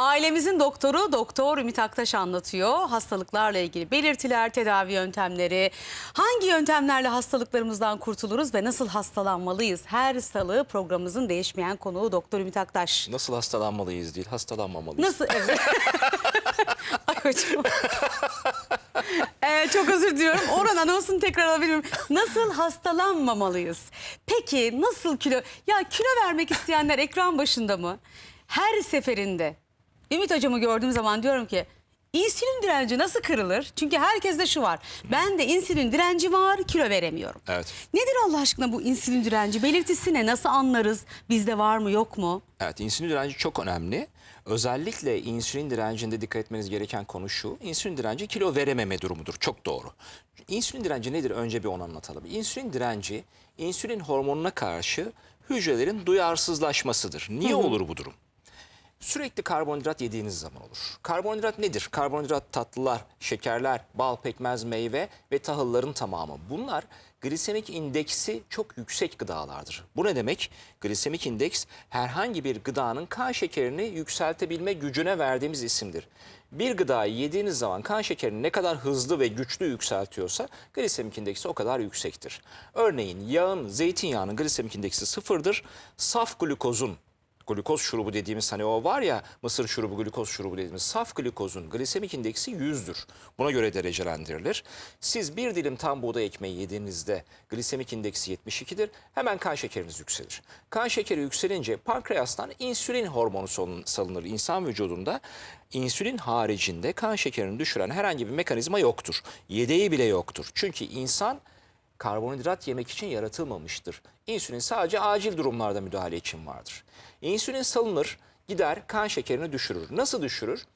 Ailemizin doktoru Doktor Ümit Aktaş anlatıyor. Hastalıklarla ilgili belirtiler, tedavi yöntemleri, hangi yöntemlerle hastalıklarımızdan kurtuluruz ve nasıl hastalanmalıyız? Her salı programımızın değişmeyen konuğu Doktor Ümit Aktaş. Nasıl hastalanmalıyız değil, hastalanmamalıyız. Nasıl? Evet. Ay hocam. Ee, çok özür diliyorum. Oran anonsunu tekrar alabilir miyim? Nasıl hastalanmamalıyız? Peki nasıl kilo? Ya kilo vermek isteyenler ekran başında mı? Her seferinde Ümit hocamı gördüğüm zaman diyorum ki insülin direnci nasıl kırılır? Çünkü herkeste şu var. Ben de insülin direnci var, kilo veremiyorum. Evet. Nedir Allah aşkına bu insülin direnci? Belirtisi ne? Nasıl anlarız? Bizde var mı yok mu? Evet, insülin direnci çok önemli. Özellikle insülin direncinde dikkat etmeniz gereken konu şu. İnsülin direnci kilo verememe durumudur. Çok doğru. İnsülin direnci nedir? Önce bir onu anlatalım. İnsülin direnci, insülin hormonuna karşı hücrelerin duyarsızlaşmasıdır. Niye olur bu durum? Sürekli karbonhidrat yediğiniz zaman olur. Karbonhidrat nedir? Karbonhidrat tatlılar, şekerler, bal, pekmez, meyve ve tahılların tamamı. Bunlar glisemik indeksi çok yüksek gıdalardır. Bu ne demek? Glisemik indeks herhangi bir gıdanın kan şekerini yükseltebilme gücüne verdiğimiz isimdir. Bir gıdayı yediğiniz zaman kan şekerini ne kadar hızlı ve güçlü yükseltiyorsa glisemik indeksi o kadar yüksektir. Örneğin yağın, zeytinyağının glisemik indeksi sıfırdır. Saf glukozun glukoz şurubu dediğimiz hani o var ya mısır şurubu, glukoz şurubu dediğimiz saf glukozun glisemik indeksi 100'dür. Buna göre derecelendirilir. Siz bir dilim tam buğday ekmeği yediğinizde glisemik indeksi 72'dir. Hemen kan şekeriniz yükselir. Kan şekeri yükselince pankreastan insülin hormonu salın- salınır insan vücudunda. İnsülin haricinde kan şekerini düşüren herhangi bir mekanizma yoktur. Yedeği bile yoktur. Çünkü insan karbonhidrat yemek için yaratılmamıştır. İnsülin sadece acil durumlarda müdahale için vardır. İnsülin salınır, gider kan şekerini düşürür. Nasıl düşürür?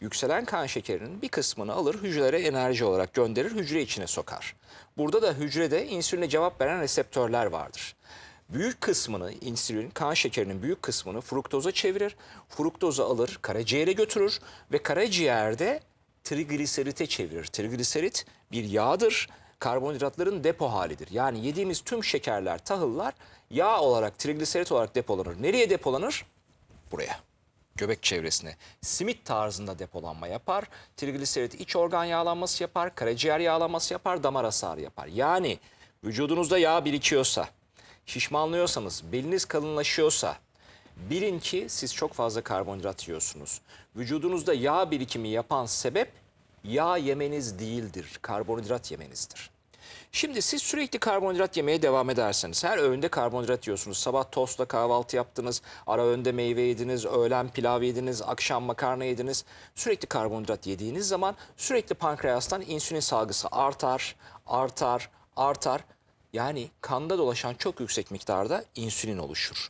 Yükselen kan şekerinin bir kısmını alır, hücrelere enerji olarak gönderir, hücre içine sokar. Burada da hücrede insüline cevap veren reseptörler vardır. Büyük kısmını insülin kan şekerinin büyük kısmını fruktoza çevirir. Fruktozu alır, karaciğere götürür ve karaciğerde trigliserite çevirir. Trigliserit bir yağdır. Karbonhidratların depo halidir. Yani yediğimiz tüm şekerler, tahıllar yağ olarak, trigliserit olarak depolanır. Nereye depolanır? Buraya. Göbek çevresine. Simit tarzında depolanma yapar. Trigliserit iç organ yağlanması yapar. Karaciğer yağlanması yapar. Damar hasarı yapar. Yani vücudunuzda yağ birikiyorsa, şişmanlıyorsanız, beliniz kalınlaşıyorsa, bilin ki siz çok fazla karbonhidrat yiyorsunuz. Vücudunuzda yağ birikimi yapan sebep yağ yemeniz değildir, karbonhidrat yemenizdir. Şimdi siz sürekli karbonhidrat yemeye devam ederseniz, her öğünde karbonhidrat yiyorsunuz. Sabah tostla kahvaltı yaptınız, ara öğünde meyve yediniz, öğlen pilav yediniz, akşam makarna yediniz. Sürekli karbonhidrat yediğiniz zaman sürekli pankreastan insülin salgısı artar, artar, artar. Yani kanda dolaşan çok yüksek miktarda insülin oluşur.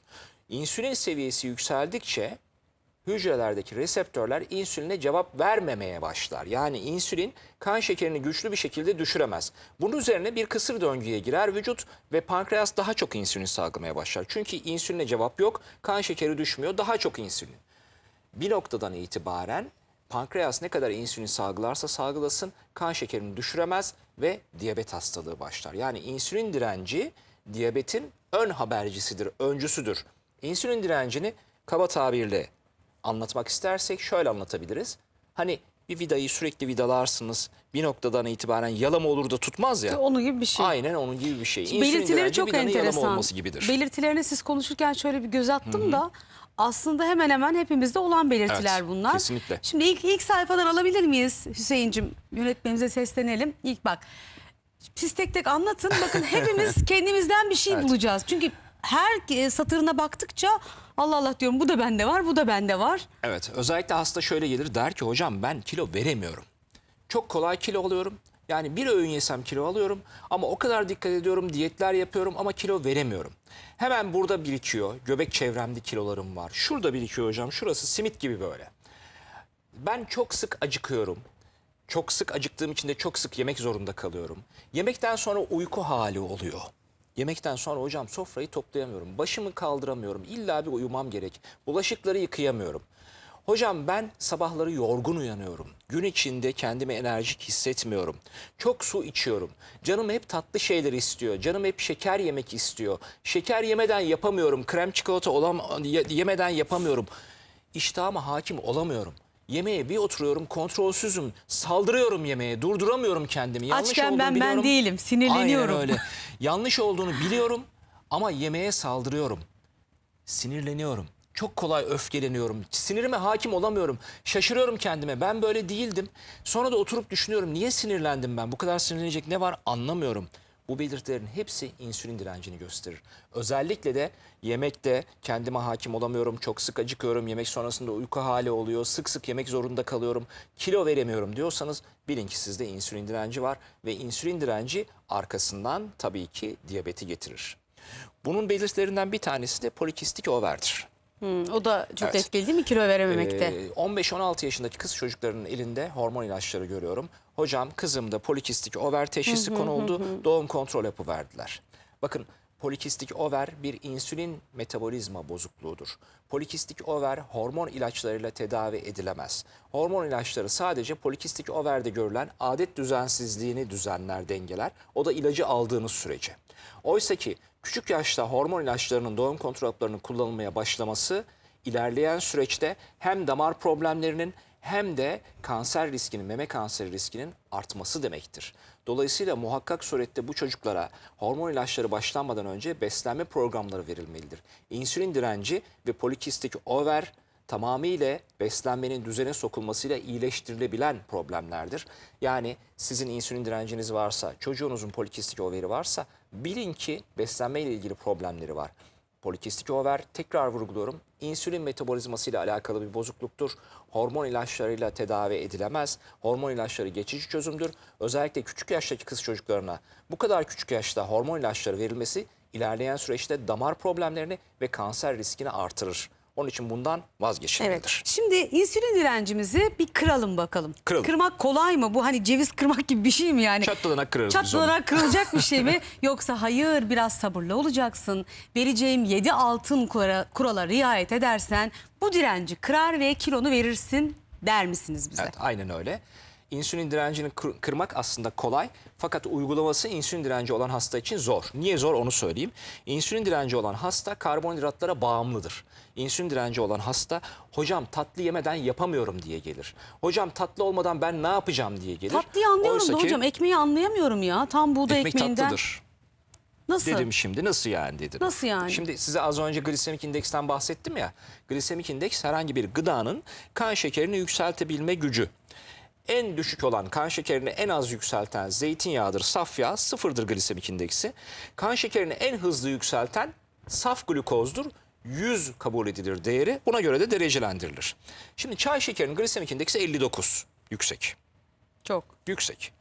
İnsülin seviyesi yükseldikçe hücrelerdeki reseptörler insüline cevap vermemeye başlar. Yani insülin kan şekerini güçlü bir şekilde düşüremez. Bunun üzerine bir kısır döngüye girer vücut ve pankreas daha çok insülin salgılamaya başlar. Çünkü insüline cevap yok, kan şekeri düşmüyor, daha çok insülin. Bir noktadan itibaren pankreas ne kadar insülin salgılarsa salgılasın kan şekerini düşüremez ve diyabet hastalığı başlar. Yani insülin direnci diyabetin ön habercisidir, öncüsüdür. İnsülin direncini kaba tabirle anlatmak istersek şöyle anlatabiliriz. Hani bir vidayı sürekli vidalarsınız. Bir noktadan itibaren yalama olur da tutmaz ya. Onun gibi bir şey. Aynen onun gibi bir şey. İnsülin Belirtileri çok enteresan. olması gibidir. Belirtilerine siz konuşurken şöyle bir göz attım da aslında hemen hemen hepimizde olan belirtiler Evet, bunlar. kesinlikle. Şimdi ilk ilk sayfadan alabilir miyiz Hüseyin'cim? Yönetmenimize seslenelim. İlk bak. Siz tek tek anlatın. Bakın hepimiz kendimizden bir şey Evet. bulacağız. Çünkü her e, satırına baktıkça Allah Allah diyorum bu da bende var, bu da bende var. Evet özellikle hasta şöyle gelir der ki hocam ben kilo veremiyorum. Çok kolay kilo alıyorum. Yani bir öğün yesem kilo alıyorum ama o kadar dikkat ediyorum, diyetler yapıyorum ama kilo veremiyorum. Hemen burada birikiyor. Göbek çevremde kilolarım var. Şurada birikiyor hocam. Şurası simit gibi böyle. Ben çok sık acıkıyorum. Çok sık acıktığım için de çok sık yemek zorunda kalıyorum. Yemekten sonra uyku hali oluyor. Yemekten sonra hocam sofrayı toplayamıyorum. Başımı kaldıramıyorum. İlla bir uyumam gerek. Bulaşıkları yıkayamıyorum. Hocam ben sabahları yorgun uyanıyorum. Gün içinde kendimi enerjik hissetmiyorum. Çok su içiyorum. Canım hep tatlı şeyler istiyor. Canım hep şeker yemek istiyor. Şeker yemeden yapamıyorum. Krem çikolata olan yemeden yapamıyorum. iştahıma hakim olamıyorum. Yemeğe bir oturuyorum kontrolsüzüm. Saldırıyorum yemeğe. Durduramıyorum kendimi. Yanlış Açken ben ben biliyorum. değilim, sinirleniyorum. Aynen öyle. Yanlış olduğunu biliyorum ama yemeğe saldırıyorum. Sinirleniyorum. Çok kolay öfkeleniyorum. Sinirime hakim olamıyorum. Şaşırıyorum kendime. Ben böyle değildim. Sonra da oturup düşünüyorum. Niye sinirlendim ben? Bu kadar sinirlenecek ne var anlamıyorum. Bu belirtilerin hepsi insülin direncini gösterir. Özellikle de yemekte kendime hakim olamıyorum. Çok sık acıkıyorum. Yemek sonrasında uyku hali oluyor. Sık sık yemek zorunda kalıyorum. Kilo veremiyorum diyorsanız bilin ki sizde insülin direnci var. Ve insülin direnci arkasından tabii ki diyabeti getirir. Bunun belirtilerinden bir tanesi de polikistik overdir. Hmm, o da çok Evet. etkili değil mi kilo verememekte? Ee, 15-16 yaşındaki kız çocuklarının elinde hormon ilaçları görüyorum. Hocam kızımda polikistik over teşhisi konuldu. Doğum kontrol yapı verdiler. Bakın polikistik over bir insülin metabolizma bozukluğudur. Polikistik over hormon ilaçlarıyla tedavi edilemez. Hormon ilaçları sadece polikistik overde görülen adet düzensizliğini düzenler, dengeler. O da ilacı aldığınız sürece. Oysa ki küçük yaşta hormon ilaçlarının doğum kontrol haplarının kullanılmaya başlaması ilerleyen süreçte hem damar problemlerinin hem de kanser riskinin, meme kanseri riskinin artması demektir. Dolayısıyla muhakkak surette bu çocuklara hormon ilaçları başlanmadan önce beslenme programları verilmelidir. İnsülin direnci ve polikistik over tamamıyla beslenmenin düzene sokulmasıyla iyileştirilebilen problemlerdir. Yani sizin insülin direnciniz varsa, çocuğunuzun polikistik overi varsa bilin ki beslenme ile ilgili problemleri var. Polikistik over tekrar vurguluyorum. İnsülin metabolizması ile alakalı bir bozukluktur. Hormon ilaçlarıyla tedavi edilemez. Hormon ilaçları geçici çözümdür. Özellikle küçük yaştaki kız çocuklarına bu kadar küçük yaşta hormon ilaçları verilmesi ilerleyen süreçte damar problemlerini ve kanser riskini artırır. Onun için bundan vazgeçilmelidir. Evet. Şimdi insülin direncimizi bir kıralım bakalım. Kıralım. Kırmak kolay mı? Bu hani ceviz kırmak gibi bir şey mi yani? Çatlanarak kırarız. Çatlanarak kırılacak bir şey mi? Yoksa hayır biraz sabırlı olacaksın. Vereceğim 7 altın kura, kurala riayet edersen bu direnci kırar ve kilonu verirsin der misiniz bize? Evet, aynen öyle. İnsülin direncini kır- kırmak aslında kolay fakat uygulaması insülin direnci olan hasta için zor. Niye zor onu söyleyeyim. İnsülin direnci olan hasta karbonhidratlara bağımlıdır. İnsülin direnci olan hasta hocam tatlı yemeden yapamıyorum diye gelir. Hocam tatlı olmadan ben ne yapacağım diye gelir. Tatlıyı anlıyorum Oysa da ki hocam ekmeği anlayamıyorum ya. Tam buğday ekmek ekmeğinden. tatlıdır. Nasıl? Dedim şimdi nasıl yani dedim. Nasıl yani? Şimdi size az önce glisemik indeksten bahsettim ya. Glisemik indeks herhangi bir gıdanın kan şekerini yükseltebilme gücü. En düşük olan kan şekerini en az yükselten zeytinyağıdır, saf yağ sıfırdır glisemik indeksi. Kan şekerini en hızlı yükselten saf glukozdur. 100 kabul edilir değeri. Buna göre de derecelendirilir. Şimdi çay şekerinin glisemik indeksi 59. Yüksek. Çok. Yüksek.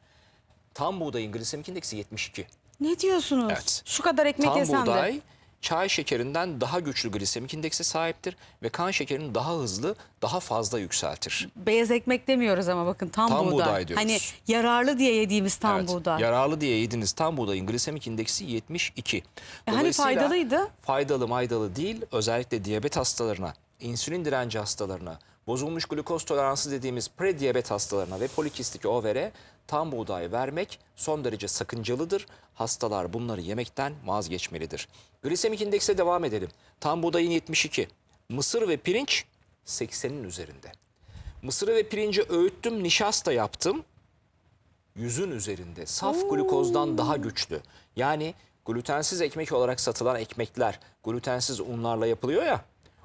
Tam buğdayın glisemik indeksi 72. Ne diyorsunuz? Evet. Şu kadar ekmek Tam yesem buğday de. Çay şekerinden daha güçlü glisemik indeksi sahiptir ve kan şekerini daha hızlı, daha fazla yükseltir. Beyaz ekmek demiyoruz ama bakın tam, Tam buğday. buğday diyoruz. Hani yararlı diye yediğimiz tam Evet, buğday. Yararlı diye yediğiniz tam buğdayın glisemik indeksi 72. E hani faydalıydı? Faydalı maydalı değil özellikle diyabet hastalarına, insülin direnci hastalarına, bozulmuş glukoz toleransı dediğimiz prediyabet hastalarına ve polikistik overe tam buğday vermek son derece sakıncalıdır. Hastalar bunları yemekten vazgeçmelidir. Glisemik indekse devam edelim. Tam buğdayın 72, mısır ve pirinç 80'in üzerinde. Mısırı ve pirinci öğüttüm, nişasta yaptım yüzün üzerinde saf glukozdan daha güçlü. Yani glutensiz ekmek olarak satılan ekmekler glutensiz unlarla yapılıyor ya.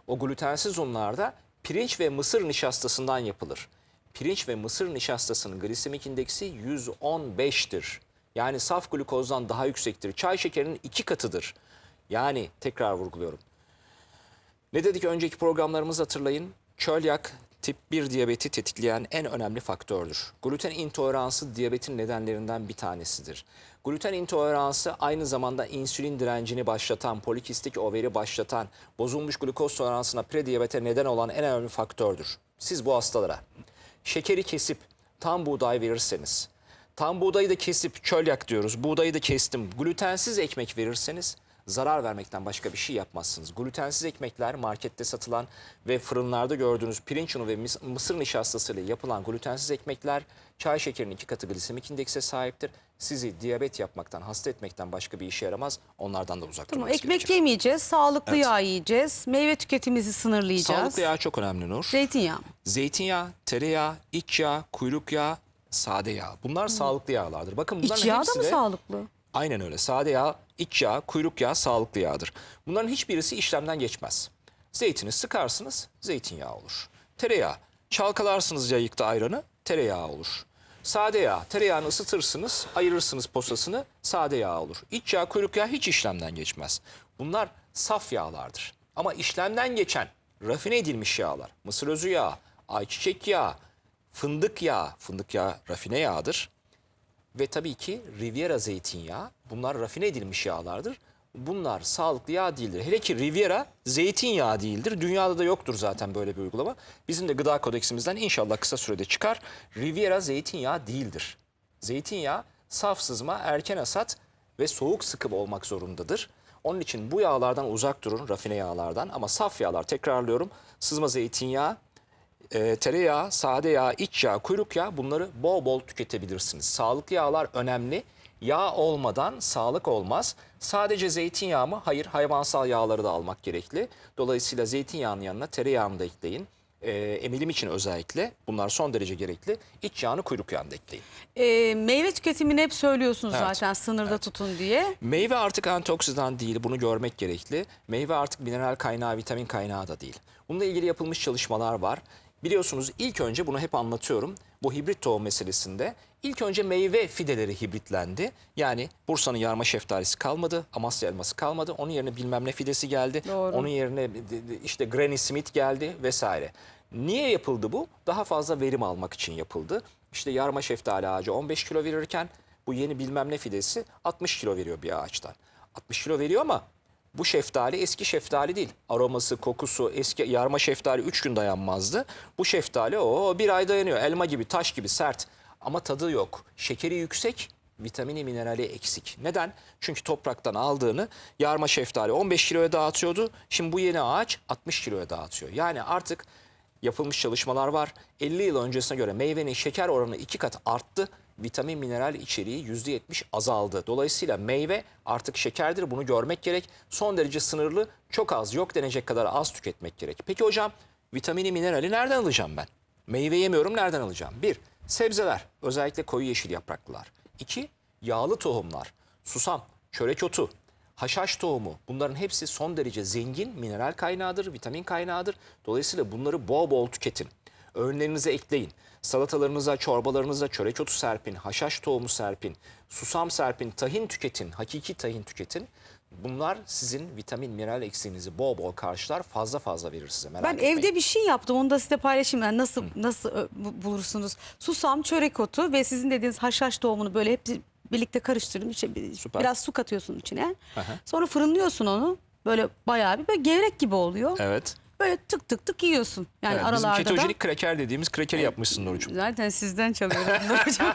O glutensiz unlarda pirinç ve mısır nişastasından yapılır. Pirinç ve mısır nişastasının glisemik indeksi 115'tir. Yani saf glukozdan daha yüksektir. Çay şekerinin iki katıdır. Yani tekrar vurguluyorum. Ne dedik önceki programlarımızı hatırlayın. Çölyak tip 1 diyabeti tetikleyen en önemli faktördür. Gluten intoleransı diyabetin nedenlerinden bir tanesidir. Gluten intoleransı aynı zamanda insülin direncini başlatan, polikistik overi başlatan, bozulmuş glukoz toleransına prediyabete neden olan en önemli faktördür. Siz bu hastalara şekeri kesip tam buğday verirseniz, tam buğdayı da kesip çölyak diyoruz, buğdayı da kestim, glutensiz ekmek verirseniz zarar vermekten başka bir şey yapmazsınız. Glutensiz ekmekler markette satılan ve fırınlarda gördüğünüz pirinç unu ve mısır nişastasıyla yapılan glutensiz ekmekler çay şekerinin iki katı glisemik indekse sahiptir. Sizi diyabet yapmaktan, hasta etmekten başka bir işe yaramaz. Onlardan da uzak Tamam, durmanız ekmek gerekir. yemeyeceğiz, sağlıklı Evet. yağ yiyeceğiz, meyve tüketimimizi sınırlayacağız. Sağlıklı yağ çok önemli Nur. Zeytinyağı. Zeytinyağı, tereyağı, iç yağ, kuyruk yağı, sade yağ. Bunlar sağlıklı yağlardır. Bakın bunların İç yağ da mı de- sağlıklı? Aynen öyle. Sade yağ, iç yağ, kuyruk yağı sağlıklı yağdır. Bunların hiçbirisi işlemden geçmez. Zeytini sıkarsınız, zeytinyağı olur. Tereyağı, çalkalarsınız yayıkta ayranı, tereyağı olur. Sade yağ, tereyağını ısıtırsınız, ayırırsınız posasını, sade yağ olur. İç yağ, kuyruk yağı hiç işlemden geçmez. Bunlar saf yağlardır. Ama işlemden geçen, rafine edilmiş yağlar, mısır özü yağı, ayçiçek yağı, fındık yağı, fındık yağı rafine yağdır. Ve tabii ki Riviera zeytinyağı. Bunlar rafine edilmiş yağlardır. Bunlar sağlıklı yağ değildir. Hele ki Riviera zeytinyağı değildir. Dünyada da yoktur zaten böyle bir uygulama. Bizim de gıda kodeksimizden inşallah kısa sürede çıkar. Riviera zeytinyağı değildir. Zeytinyağı saf sızma, erken hasat ve soğuk sıkım olmak zorundadır. Onun için bu yağlardan uzak durun, rafine yağlardan. Ama saf yağlar tekrarlıyorum. Sızma zeytinyağı, e, tereyağı, sade yağ, iç yağ, kuyruk yağı bunları bol bol tüketebilirsiniz. Sağlıklı yağlar önemli. Yağ olmadan sağlık olmaz. Sadece zeytinyağı mı? Hayır, hayvansal yağları da almak gerekli. Dolayısıyla zeytinyağının yanına tereyağını da ekleyin. E, emilim için özellikle bunlar son derece gerekli. İç yağını kuyruk yağını da ekleyin. Ee, meyve tüketimini hep söylüyorsunuz Evet. zaten sınırda tutun diye. Meyve artık antioksidan değil, bunu görmek gerekli. Meyve artık mineral kaynağı, vitamin kaynağı da değil. Bununla ilgili yapılmış çalışmalar var. Biliyorsunuz ilk önce bunu hep anlatıyorum. Bu hibrit tohum meselesinde ilk önce meyve fideleri hibritlendi. Yani Bursa'nın yarma şeftalisi kalmadı, Amasya elması kalmadı. Onun yerine bilmem ne fidesi geldi. Doğru. Onun yerine de- de- işte Granny Smith geldi vesaire. Niye yapıldı bu? Daha fazla verim almak için yapıldı. İşte yarma şeftali ağacı 15 kilo verirken bu yeni bilmem ne fidesi 60 kilo veriyor bir ağaçtan. 60 kilo veriyor ama bu şeftali eski şeftali değil. Aroması, kokusu, eski yarma şeftali 3 gün dayanmazdı. Bu şeftali o bir ay dayanıyor. Elma gibi, taş gibi sert ama tadı yok. Şekeri yüksek, vitamini, minerali eksik. Neden? Çünkü topraktan aldığını yarma şeftali 15 kiloya dağıtıyordu. Şimdi bu yeni ağaç 60 kiloya dağıtıyor. Yani artık yapılmış çalışmalar var. 50 yıl öncesine göre meyvenin şeker oranı iki kat arttı. Vitamin mineral içeriği %70 azaldı. Dolayısıyla meyve artık şekerdir. Bunu görmek gerek. Son derece sınırlı, çok az, yok denecek kadar az tüketmek gerek. Peki hocam vitamini, minerali nereden alacağım ben? Meyve yemiyorum nereden alacağım? Bir, sebzeler, özellikle koyu yeşil yapraklılar. İki, yağlı tohumlar, susam, çörek otu, haşhaş tohumu bunların hepsi son derece zengin mineral kaynağıdır, vitamin kaynağıdır. Dolayısıyla bunları bol bol tüketin. Öğünlerinize ekleyin. Salatalarınıza, çorbalarınıza çörek otu serpin, haşhaş tohumu serpin, susam serpin, tahin tüketin, hakiki tahin tüketin. Bunlar sizin vitamin, mineral eksiğinizi bol bol karşılar, fazla fazla verir size merak Ben etmeyin. evde bir şey yaptım. Onu da size paylaşayım. Yani nasıl nasıl ö, bu- bulursunuz? Susam, çörek otu ve sizin dediğiniz haşhaş tohumunu böyle hep birlikte karıştırdım. İşte Süper. biraz su katıyorsun içine. Aha. Sonra fırınlıyorsun onu. Böyle bayağı bir böyle gevrek gibi oluyor. Evet. Böyle tık tık tık yiyorsun. Yani evet bizim aralarda da. ketojenik kraker dediğimiz krekeri yapmışsın Nurcuğum. Zaten sizden çalıyorum. hocam.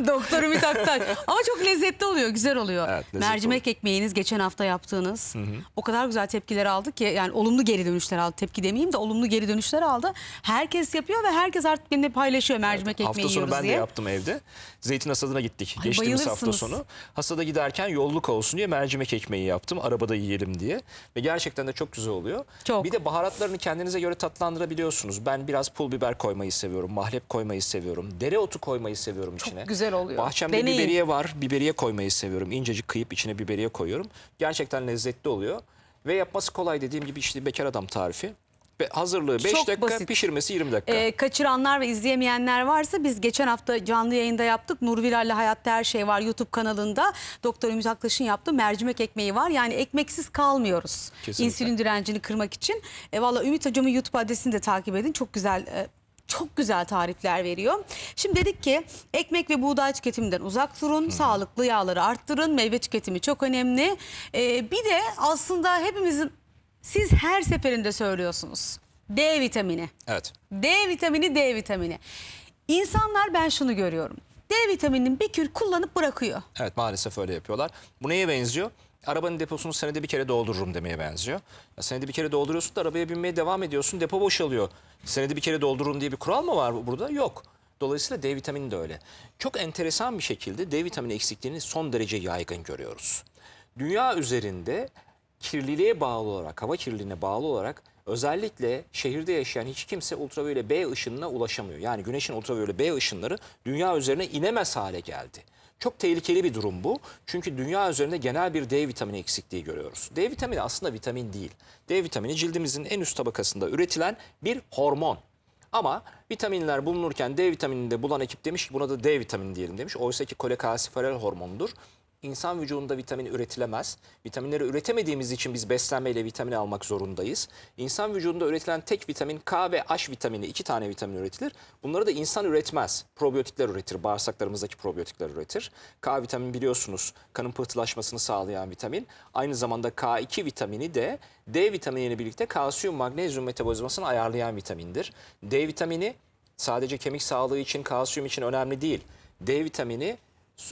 Doktor Ümit Aktaş. Ama çok lezzetli oluyor, güzel oluyor. Evet, Mercimek ekmeğiniz geçen hafta yaptığınız. O kadar güzel tepkiler aldı ki yani olumlu geri dönüşler aldı. Tepki demeyeyim de olumlu geri dönüşler aldı. Herkes yapıyor ve herkes artık benimle paylaşıyor mercimek ekmeği Hafta sonu ben de diye. yaptım evde. Zeytin hasadına gittik. Ay, Geçtiğimiz hafta sonu. Hasada giderken yolluk olsun diye mercimek ekmeği yaptım. Arabada yiyelim diye. Ve gerçekten de çok güzel oluyor. Çok. Bir de baharatlarını kendinize göre tatlandırabiliyorsunuz. Ben biraz pul biber koymayı seviyorum. Mahlep koymayı seviyorum. Dereotu koymayı seviyorum içine. güzel oluyor. Bahçemde Deneyin. biberiye var. Biberiye koymayı seviyorum. İncecik kıyıp içine biberiye koyuyorum. Gerçekten lezzetli oluyor. Ve yapması kolay dediğim gibi işte bekar adam tarifi. Hazırlığı 5 Çok dakika, basit. pişirmesi 20 dakika. Ee, kaçıranlar ve izleyemeyenler varsa biz geçen hafta canlı yayında yaptık. Nur Viral'le Hayatta Her Şey var YouTube kanalında. Doktor Ümit Aktaş'ın yaptığı mercimek ekmeği var. Yani ekmeksiz kalmıyoruz. Kesinlikle. İnsülin direncini kırmak için. E, Valla Ümit Hocam'ın YouTube adresini de takip edin. Çok güzel e, çok güzel tarifler veriyor. Şimdi dedik ki ekmek ve buğday tüketiminden uzak durun. Sağlıklı yağları arttırın. Meyve tüketimi çok önemli. Ee, bir de aslında hepimizin siz her seferinde söylüyorsunuz. D vitamini. Evet. D vitamini, D vitamini. İnsanlar ben şunu görüyorum. D vitamininin bir kür kullanıp bırakıyor. Evet maalesef öyle yapıyorlar. Bu neye benziyor? arabanın deposunu senede bir kere doldururum demeye benziyor. Ya senede bir kere dolduruyorsun da arabaya binmeye devam ediyorsun depo boşalıyor. Senede bir kere doldururum diye bir kural mı var burada? Yok. Dolayısıyla D vitamini de öyle. Çok enteresan bir şekilde D vitamini eksikliğini son derece yaygın görüyoruz. Dünya üzerinde kirliliğe bağlı olarak, hava kirliliğine bağlı olarak özellikle şehirde yaşayan hiç kimse ultraviyole B ışınına ulaşamıyor. Yani güneşin ultraviyole B ışınları dünya üzerine inemez hale geldi. Çok tehlikeli bir durum bu. Çünkü dünya üzerinde genel bir D vitamini eksikliği görüyoruz. D vitamini aslında vitamin değil. D vitamini cildimizin en üst tabakasında üretilen bir hormon. Ama vitaminler bulunurken D vitaminini de bulan ekip demiş ki buna da D vitamini diyelim demiş. Oysa ki kolekalsiferol hormonudur. İnsan vücudunda vitamin üretilemez. Vitaminleri üretemediğimiz için biz beslenmeyle vitamin almak zorundayız. İnsan vücudunda üretilen tek vitamin K ve H vitamini iki tane vitamin üretilir. Bunları da insan üretmez. Probiyotikler üretir. Bağırsaklarımızdaki probiyotikler üretir. K vitamini biliyorsunuz kanın pıhtılaşmasını sağlayan vitamin. Aynı zamanda K2 vitamini de D vitaminiyle birlikte kalsiyum, magnezyum metabolizmasını ayarlayan vitamindir. D vitamini sadece kemik sağlığı için, kalsiyum için önemli değil. D vitamini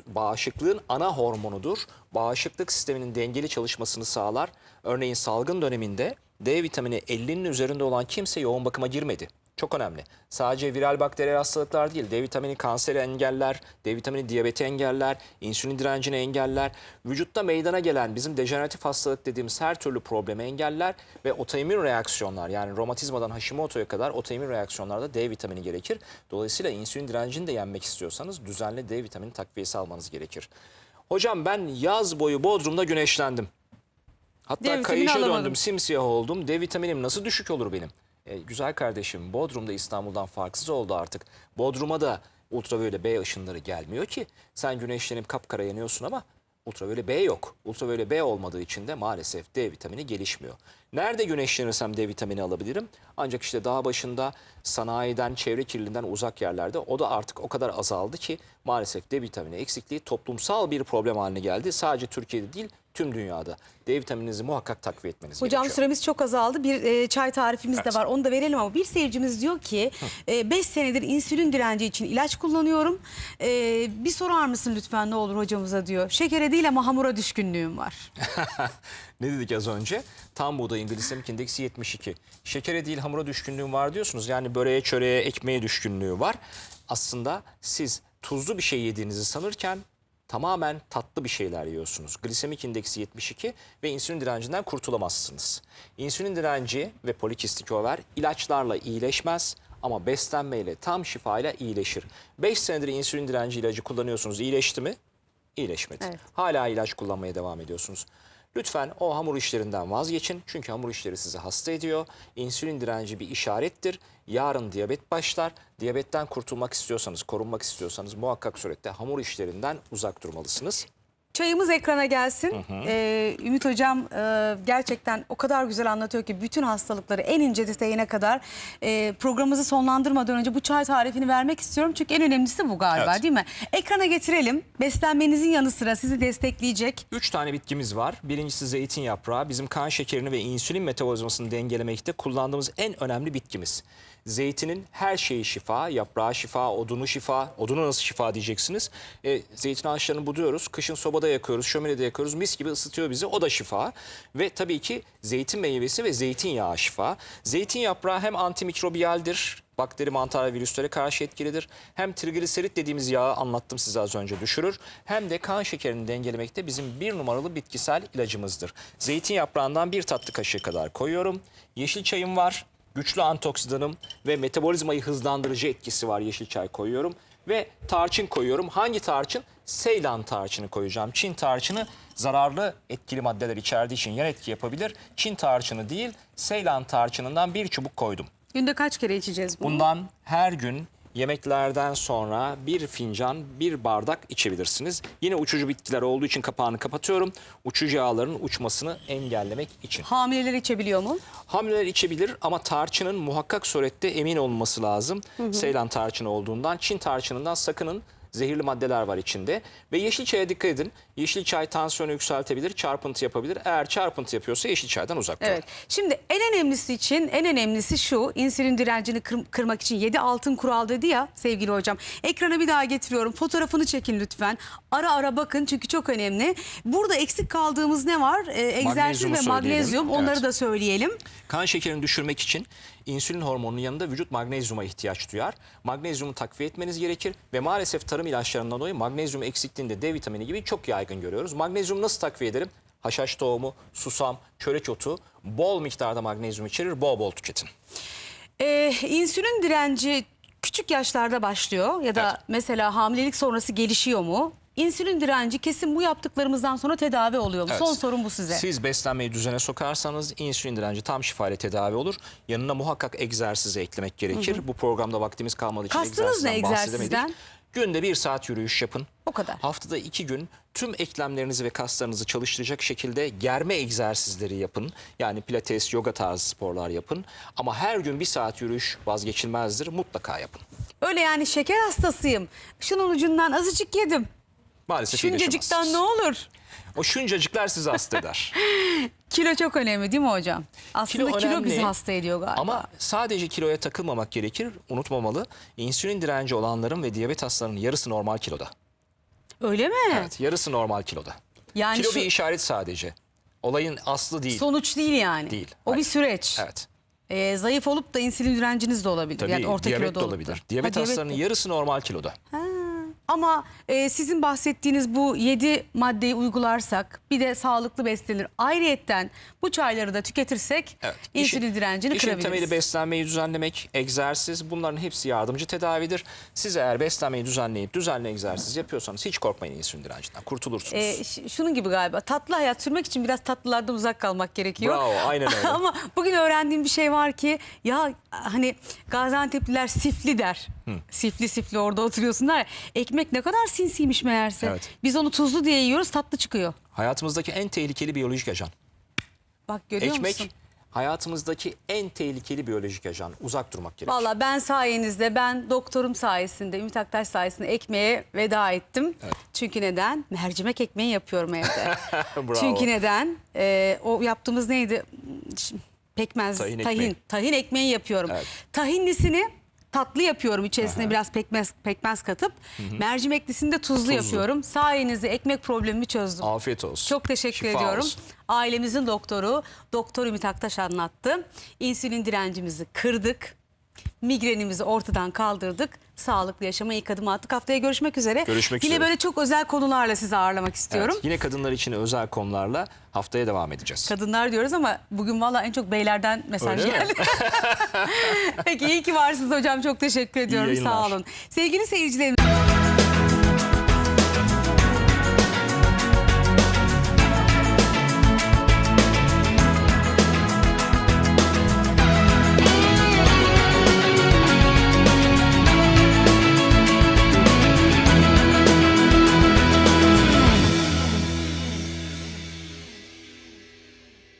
bağışıklığın ana hormonudur. Bağışıklık sisteminin dengeli çalışmasını sağlar. Örneğin salgın döneminde D vitamini 50'nin üzerinde olan kimse yoğun bakıma girmedi. Çok önemli. Sadece viral bakteriyel hastalıklar değil, D vitamini kanseri engeller, D vitamini diyabeti engeller, insülin direncini engeller, vücutta meydana gelen bizim dejeneratif hastalık dediğimiz her türlü problemi engeller ve otoimmün reaksiyonlar yani romatizmadan Hashimoto'ya kadar otoimmün reaksiyonlarda D vitamini gerekir. Dolayısıyla insülin direncini de yenmek istiyorsanız düzenli D vitamini takviyesi almanız gerekir. Hocam ben yaz boyu Bodrum'da güneşlendim. Hatta kayışa alamadım. döndüm, simsiyah oldum. D vitaminim nasıl düşük olur benim? E, güzel kardeşim, Bodrum'da İstanbul'dan farksız oldu artık. Bodrum'a da ultraviyole B ışınları gelmiyor ki. Sen güneşlenip kapkara yanıyorsun ama ultraviyole B yok. Ultraviyole B olmadığı için de maalesef D vitamini gelişmiyor. Nerede güneşlenirsem D vitamini alabilirim? Ancak işte dağ başında, sanayiden, çevre kirliliğinden uzak yerlerde o da artık o kadar azaldı ki maalesef D vitamini eksikliği toplumsal bir problem haline geldi. Sadece Türkiye'de değil, tüm dünyada. D vitamininizi muhakkak takviye etmeniz Hocam gerekiyor. süremiz çok azaldı. Bir e, çay tarifimiz Evet. de var. Onu da verelim ama bir seyircimiz diyor ki 5 senedir insülin direnci için ilaç kullanıyorum. E, bir sorar mısın lütfen ne olur hocamıza diyor. Şekere değil ama hamura düşkünlüğüm var. Ne dedik az önce? Tam buğdayın glisemik indeksi 72. Şekere değil hamura düşkünlüğüm var diyorsunuz. Yani böreğe, çöreğe, ekmeğe düşkünlüğü var. Aslında siz tuzlu bir şey yediğinizi sanırken tamamen tatlı bir şeyler yiyorsunuz. Glisemik indeksi 72 ve insülin direncinden kurtulamazsınız. İnsülin direnci ve polikistik over ilaçlarla iyileşmez ama beslenmeyle tam şifayla iyileşir. 5 senedir insülin direnci ilacı kullanıyorsunuz. İyileşti mi? İyileşmedi. Evet. Hala ilaç kullanmaya devam ediyorsunuz. Lütfen o hamur işlerinden vazgeçin. Çünkü hamur işleri sizi hasta ediyor. İnsülin direnci bir işarettir. Yarın diyabet başlar. Diyabetten kurtulmak istiyorsanız, korunmak istiyorsanız muhakkak surette hamur işlerinden uzak durmalısınız. Çayımız ekrana gelsin. Ee, Ümit Hocam e, gerçekten o kadar güzel anlatıyor ki bütün hastalıkları en ince detayına kadar e, programımızı sonlandırmadan önce bu çay tarifini vermek istiyorum. Çünkü en önemlisi bu galiba Evet. değil mi? Ekrana getirelim. Beslenmenizin yanı sıra sizi destekleyecek. Üç tane bitkimiz var. Birincisi zeytin yaprağı. Bizim kan şekerini ve insülin metabolizmasını dengelemekte kullandığımız en önemli bitkimiz. Zeytinin her şeyi şifa, yaprağı şifa, odunu şifa. Odunu nasıl şifa diyeceksiniz. E, zeytin ağaçlarını buduyoruz, kışın sobada yakıyoruz, şöminede yakıyoruz. Mis gibi ısıtıyor bizi, o da şifa. Ve tabii ki zeytin meyvesi ve zeytinyağı şifa. Zeytin yaprağı hem antimikrobiyaldir, bakteri, mantar virüslere karşı etkilidir. Hem trigliserit dediğimiz yağı anlattım size az önce düşürür. Hem de kan şekerini dengelemekte bizim bir numaralı bitkisel ilacımızdır. Zeytin yaprağından bir tatlı kaşığı kadar koyuyorum. Yeşil çayım var. Güçlü antioksidanım ve metabolizmayı hızlandırıcı etkisi var yeşil çay koyuyorum. Ve tarçın koyuyorum. Hangi tarçın? Seylan tarçını koyacağım. Çin tarçını zararlı etkili maddeler içerdiği için yan etki yapabilir. Çin tarçını değil, Seylan tarçınından bir çubuk koydum. Günde kaç kere içeceğiz bunu? Bundan her gün yemeklerden sonra bir fincan, bir bardak içebilirsiniz. Yine uçucu bitkiler olduğu için kapağını kapatıyorum. Uçucu yağların uçmasını engellemek için. Hamileler içebiliyor mu? Hamileler içebilir ama tarçının muhakkak surette emin olması lazım. Seylan tarçını olduğundan. Çin tarçınından sakının zehirli maddeler var içinde. Ve yeşil çaya dikkat edin. Yeşil çay tansiyonu yükseltebilir, çarpıntı yapabilir. Eğer çarpıntı yapıyorsa yeşil çaydan uzak durun. Evet. Şimdi en önemlisi için en önemlisi şu insülin direncini kır- kırmak için 7 altın kural dedi ya sevgili hocam. Ekrana bir daha getiriyorum. Fotoğrafını çekin lütfen. Ara ara bakın çünkü çok önemli. Burada eksik kaldığımız ne var? Ee, egzersiz ve magnezyum. Onları Evet. da söyleyelim. Kan şekerini düşürmek için insülin hormonunun yanında vücut magnezyuma ihtiyaç duyar. Magnezyumu takviye etmeniz gerekir ve maalesef tarım ilaçlarından dolayı magnezyum eksikliğinde D vitamini gibi çok yaygın görüyoruz. Magnezyumu nasıl takviye ederim? Haşhaş tohumu, susam, çörek otu bol miktarda magnezyum içerir, bol bol tüketin. Ee, insülin direnci küçük yaşlarda başlıyor ya da Evet. mesela hamilelik sonrası gelişiyor mu? İnsülin direnci kesin bu yaptıklarımızdan sonra tedavi oluyor mu? Evet. Son sorum bu size. Siz beslenmeyi düzene sokarsanız insülin direnci tam şifa ile tedavi olur. Yanına muhakkak egzersizi eklemek gerekir. Bu programda vaktimiz kalmadığı için Kastınız ne egzersizden bahsedemedik. egzersizden? Günde bir saat yürüyüş yapın. O kadar. Haftada iki gün tüm eklemlerinizi ve kaslarınızı çalıştıracak şekilde germe egzersizleri yapın. Yani pilates, yoga tarzı sporlar yapın. Ama her gün bir saat yürüyüş vazgeçilmezdir. Mutlaka yapın. Öyle yani şeker hastasıyım. Şunun ucundan azıcık yedim. Maalesef Şuncacıktan ne iyileşemezsiniz. olur? O şuncacıklar sizi hasta eder. Kilo çok önemli değil mi hocam? Aslında kilo, önemli. bizi hasta ediyor galiba. Ama sadece kiloya takılmamak gerekir. Unutmamalı. İnsülin direnci olanların ve diyabet hastalarının yarısı normal kiloda. Öyle mi? Evet, yarısı normal kiloda. Yani Kilo şu bir işaret sadece. Olayın aslı değil. sonuç değil yani. Değil. O bir Hayır. süreç. Evet. Ee, zayıf olup da insülin direnciniz de olabilir. Tabii yani orta diyabet kiloda de olup da. olabilir. Diyabet Ha, hastalarının de. yarısı normal kiloda. Ama e, sizin bahsettiğiniz bu 7 maddeyi uygularsak bir de sağlıklı beslenir. Ayrıyetten bu çayları da tüketirsek Evet. insülin İşin- direncini işin kırabiliriz. temeli beslenmeyi düzenlemek, egzersiz bunların hepsi yardımcı tedavidir. Siz eğer beslenmeyi düzenleyip düzenli egzersiz yapıyorsanız hiç korkmayın insülin direncinden kurtulursunuz. Ş- şunun gibi galiba tatlı hayat sürmek için biraz tatlılardan uzak kalmak gerekiyor. Bravo, aynen öyle. Ama bugün öğrendiğim bir şey var ki ya hani Gaziantep'liler sifli der. Sifli sifli orada oturuyorsunlar ya. Ekmek ne kadar sinsiymiş meğerse. Evet. Biz onu tuzlu diye yiyoruz tatlı çıkıyor. Hayatımızdaki en tehlikeli biyolojik ajan. Bak görüyor Ekmek musun? hayatımızdaki en tehlikeli biyolojik ajan. Uzak durmak gerekir. Valla ben sayenizde ben doktorum sayesinde Ümit Aktaş sayesinde ekmeğe veda ettim. Çünkü neden? Mercimek ekmeği yapıyorum evde. Bravo. Çünkü neden? Ee, o yaptığımız neydi? Pekmez, Tahin tahin, ekmeği. tahin, ekmeği yapıyorum. Evet. Tahinlisini tatlı yapıyorum içerisine biraz pekmez pekmez katıp. Mercimeklisini de tuzlu, yapıyorum. Sayenizde ekmek problemimi çözdüm. Afiyet olsun. Çok teşekkür Şifa ediyorum. olsun. Ailemizin doktoru Doktor Ümit Aktaş anlattı. İnsülin direncimizi kırdık. Migrenimizi ortadan kaldırdık. Sağlıklı yaşama ilk adım attık. Haftaya görüşmek üzere. Görüşmek Yine üzere. böyle çok özel konularla sizi ağırlamak Evet, istiyorum. Yine kadınlar için özel konularla haftaya devam edeceğiz. Kadınlar diyoruz ama bugün valla en çok beylerden mesaj Öyle geldi. Peki iyi ki varsınız hocam. Çok teşekkür ediyorum. Sağ olun. Sevgili seyircilerimiz.